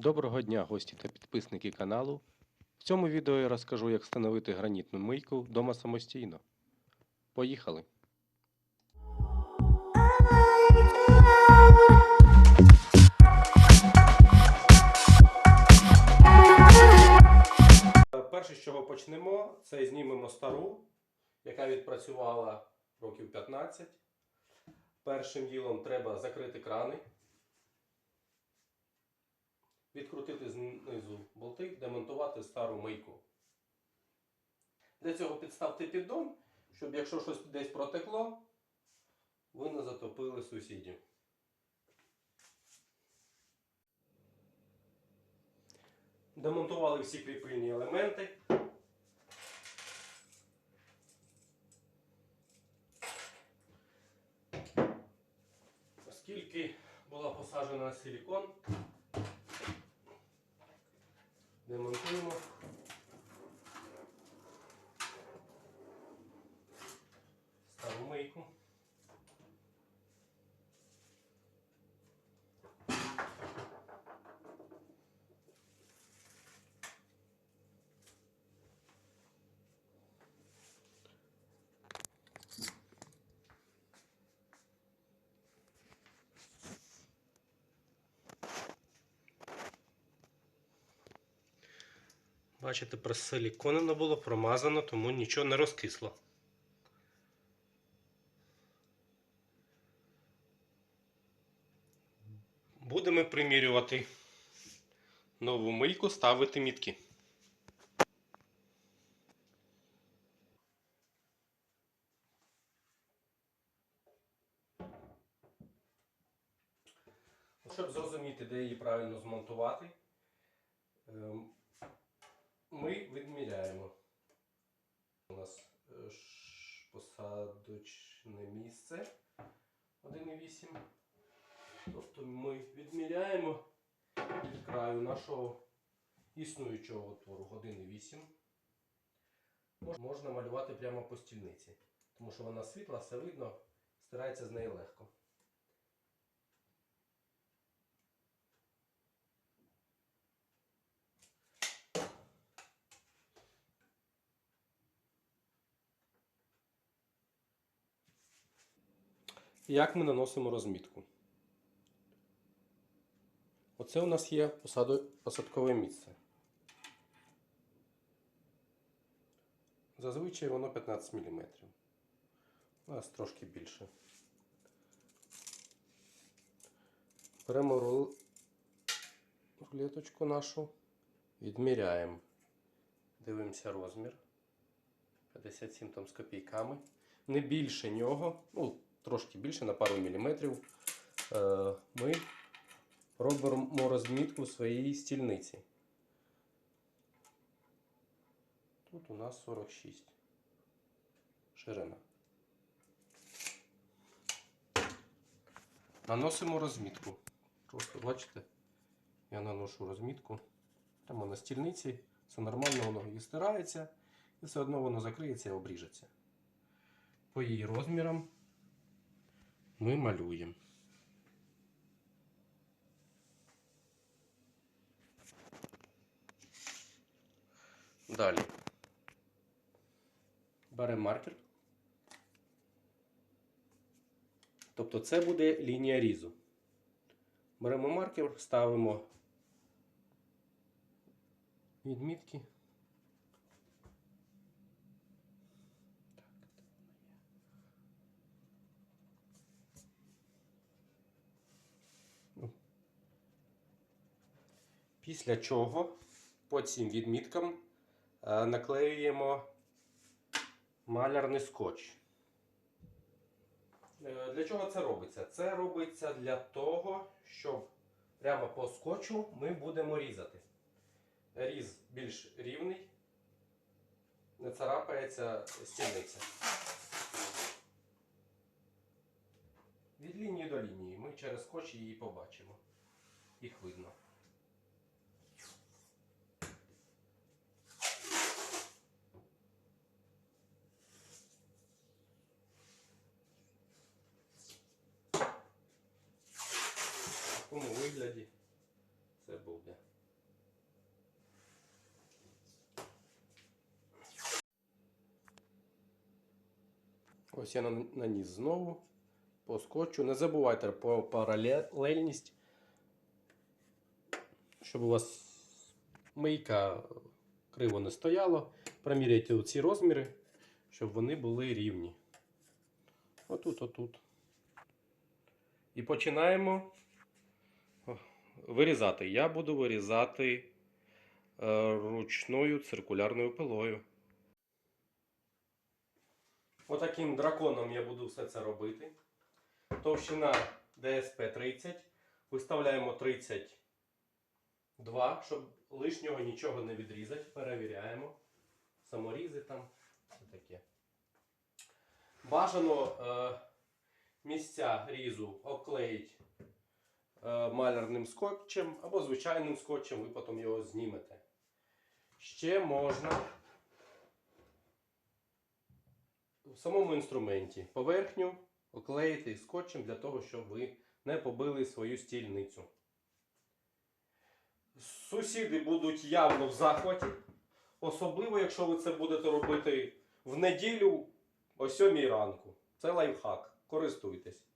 Доброго дня, гості та підписники каналу. В цьому відео я розкажу, як встановити гранітну мийку вдома самостійно. Поїхали! Перше, з чого почнемо, це знімемо стару, яка відпрацювала років 15. Першим ділом треба закрити крани, відкрутити знизу болти, демонтувати стару мийку. Для цього підставте піддон, щоб якщо щось десь протекло, ви не затопили сусідів. Демонтували всі кріпильні елементи. Оскільки була посаджена силікон, демонтуємо. Ставимо мийку. Бачите, просиліконено було, промазано, тому нічого не розкисло. Будемо примірювати нову мийку, ставити мітки. Щоб зрозуміти, де її правильно змонтувати, ем, ми відміряємо. У нас е, посадочне місце 1,8. Тобто ми відміряємо від краю нашого існуючого отвору 1,8. Можна малювати прямо по стільниці, тому що вона світла, все видно, стирається з неї легко. Як ми наносимо розмітку? Оце у нас є посадкове місце. Зазвичай воно 15 мм. У нас трошки більше. Беремо рул- рулеточку нашу, відміряємо. Дивимося розмір. 57 там з копійками. Не більше нього, ну, трошки більше на пару міліметрів. Е, ми робимо розмітку своєї стільниці. Тут у нас 46 ширина. Наносимо розмітку. Просто бачите, я наношу розмітку. Прямо на стільниці. Все нормально, воно і стирається, і все одно воно закриється і обріжеться. По її розмірам ми малюємо. Далі. Беремо маркер. Тобто це буде лінія різу. Беремо маркер, ставимо відмітки. Після чого по цим відміткам е, наклеюємо малярний скотч. Е, Для чого це робиться? Це робиться для того, щоб прямо по скотчу ми будемо різати. Різ більш рівний, не царапається стільниця. Від лінії до лінії ми через скотч її побачимо. Їх видно. В такому вигляді це буде. Ось я нан- наніс знову по скотчу. Не забувайте про паралельність, щоб у вас мийка криво не стояло. Проміряйте ці розміри, щоб вони були рівні. Отут, отут. І починаємо вирізати. Я буду вирізати е, ручною циркулярною пилою. Отаким драконом я буду все це робити. Товщина DSP 30. Виставляємо 32, щоб лишнього нічого не відрізати. Перевіряємо. Саморізи там. Все таке. Бажано е, місця різу обклеїть е, малярним скотчем або звичайним скотчем, ви потім його знімете. Ще можна в самому інструменті поверхню оклеїти скотчем для того, щоб ви не побили свою стільницю. Сусіди будуть явно в захваті, особливо, якщо ви це будете робити в неділю о 7 ранку. Це лайфхак. Користуйтесь.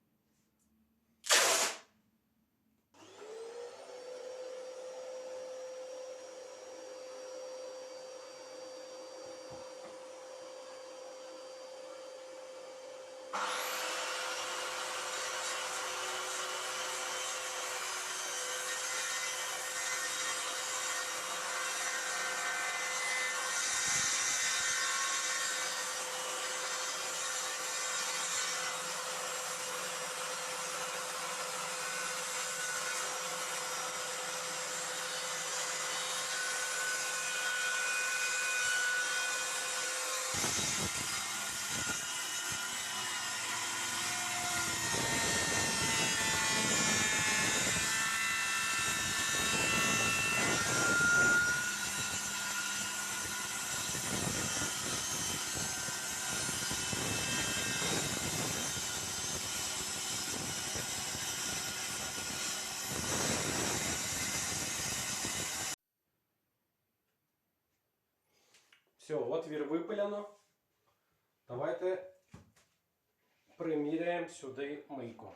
Все, отвір випиляно. Давайте приміряємо сюди мийку.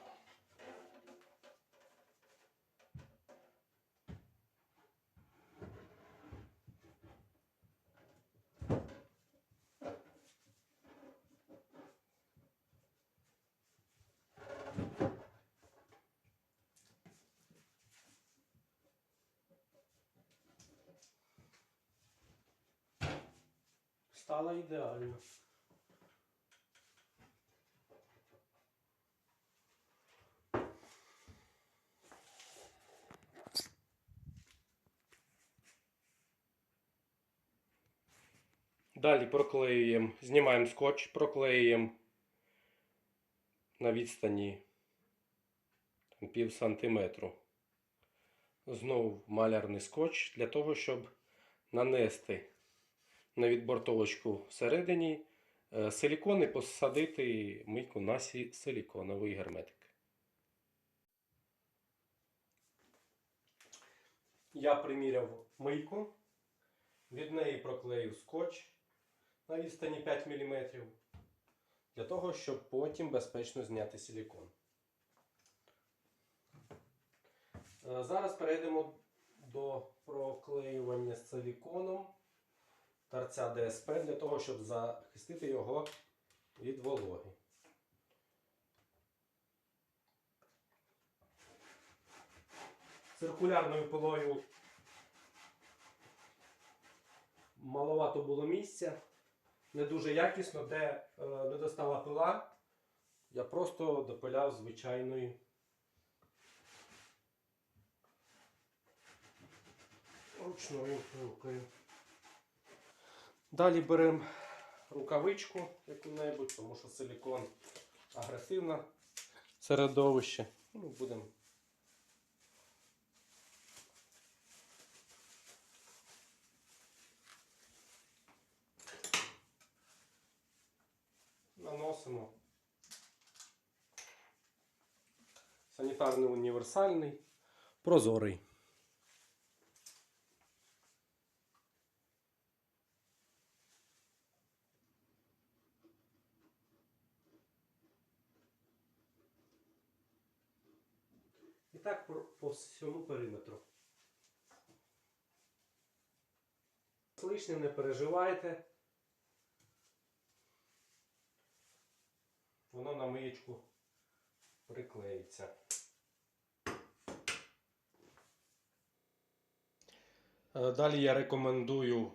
Стало ідеально. Далі проклеюємо, знімаємо скотч, проклеюємо на відстані пів сантиметру. Знову малярний скотч для того, щоб нанести на відбортовочку всередині е, силікон і посадити мийку на силіконовий герметик. Я приміряв мийку, від неї проклеїв скотч на відстані 5 мм для того, щоб потім безпечно зняти силікон. Е, Зараз перейдемо до проклеювання з силіконом торця ДСП для того, щоб захистити його від вологи. Циркулярною пилою маловато було місця, не дуже якісно, де е, не достала пила, я просто допиляв звичайною ручною пилкою. Далі беремо рукавичку яку-небудь, тому що силікон агресивне середовище. Ну, будемо наносимо санітарний універсальний, прозорий. По всьому периметру. З лишнім не переживайте. Воно на миєчку приклеїться. Е, Далі я рекомендую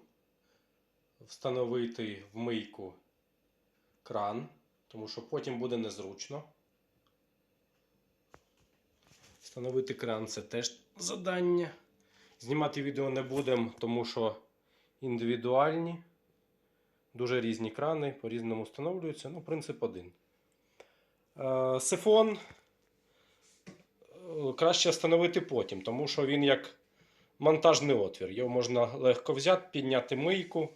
встановити в мийку кран, тому що потім буде незручно. Встановити кран це теж завдання. Знімати відео не будемо, тому що індивідуальні, дуже різні крани, по-різному встановлюються. Ну, принцип один. Е, Сифон е, краще встановити потім, тому що він як монтажний отвір. Його можна легко взяти, підняти мийку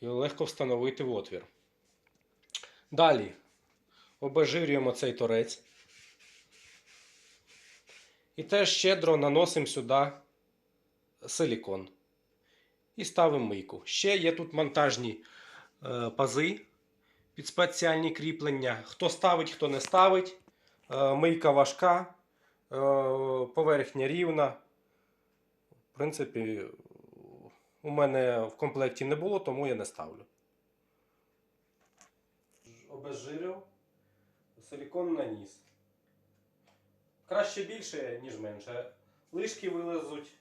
і легко встановити в отвір. Далі обезжирюємо цей торець. І теж щедро наносимо сюди силікон. І ставимо мийку. Ще є тут монтажні е, пази під спеціальні кріплення. Хто ставить, хто не ставить. Е, мийка важка, е, поверхня рівна. В принципі, у мене в комплекті не було, тому я не ставлю. Обезжирив, силікон наніс. Краще більше, ніж менше. Лишки вилезуть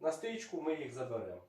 на стрічку, ми їх заберемо.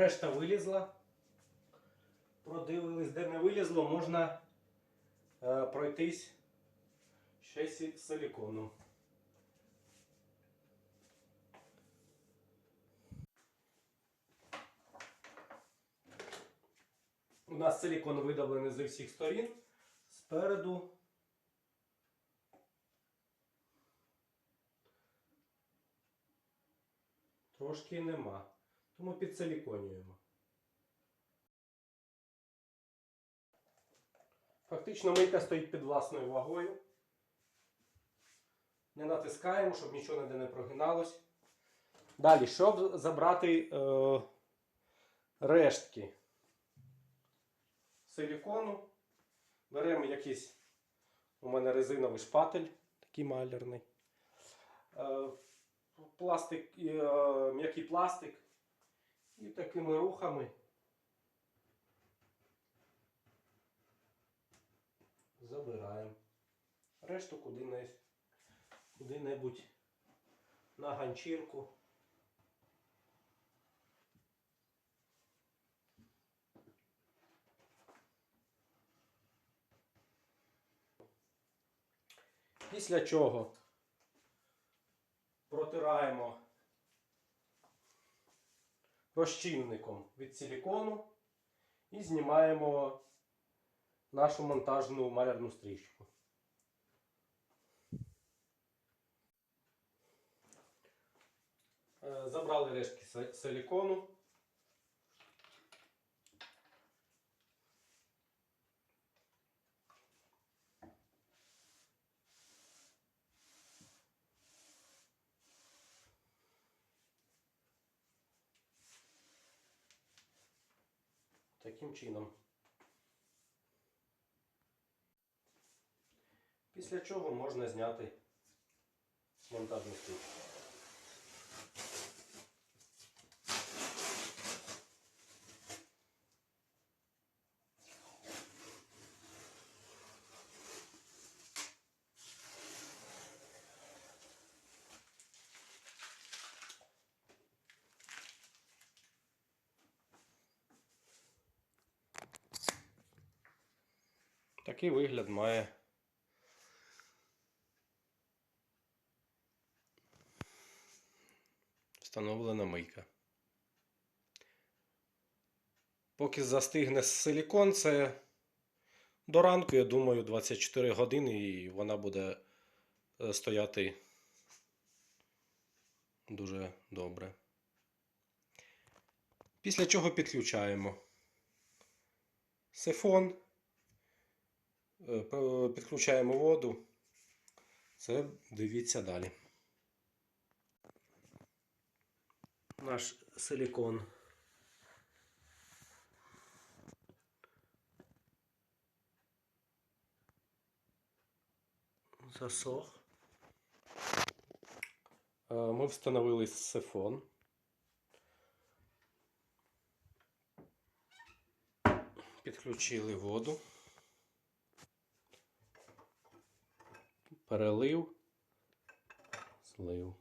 Решта вилізла. Продивились, де не вилізло, можна е, пройтись ще сі- силіконом. У нас силікон видавлений зі всіх сторін. Спереду. Трошки нема. Тому підсиліконюємо. Фактично мийка стоїть під власною вагою. Не натискаємо, щоб нічого ніде не прогиналось. Далі, щоб забрати е, рештки силікону, беремо якийсь у мене резиновий шпатель, такий малярний. Е, пластик, е, м'який пластик. І такими рухами забираємо. Решту куди-небудь куди-небудь на ганчірку. Після чого протираємо розчинником від силікону і знімаємо нашу монтажну малярну стрічку. Е, Забрали рештки силікону. Таким чином. Після чого можна зняти монтажну стрічку. Такий вигляд має встановлена мийка. Поки застигне силікон, це до ранку, я думаю, 24 години, і вона буде е, стояти дуже добре. Після чого підключаємо сифон, підключаємо воду. Це дивіться далі. Наш силікон. Засох. Е, Ми встановили сифон. Підключили воду. Перелив. Злив.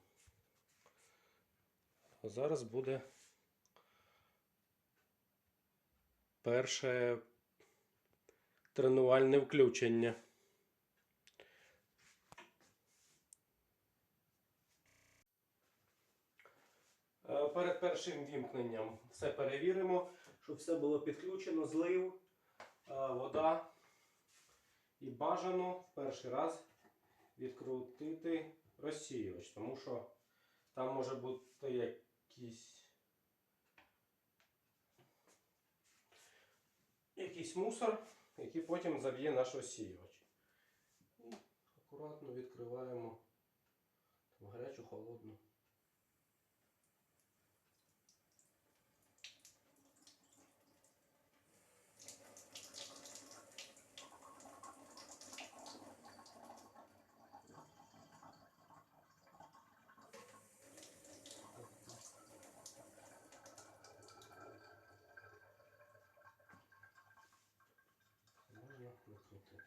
А Зараз буде перше тренувальне включення. Е, Перед першим вімкненням все перевіримо, щоб все було підключено, злив, е, вода. І бажано в перший раз відкрутити розсіювач, тому що там може бути якийсь, якийсь мусор, який потім заб'є наш розсіювач. І акуратно відкриваємо там, гарячу холодну. Можна.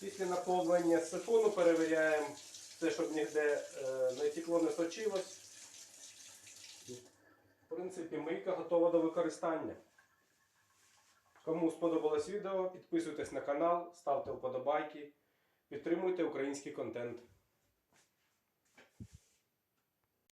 Після наповнення сифону перевіряємо все, щоб ніде е, не тікло, не сочилось. В принципі, мийка готова до використання. Кому сподобалось відео, підписуйтесь на канал, ставте вподобайки, підтримуйте український контент.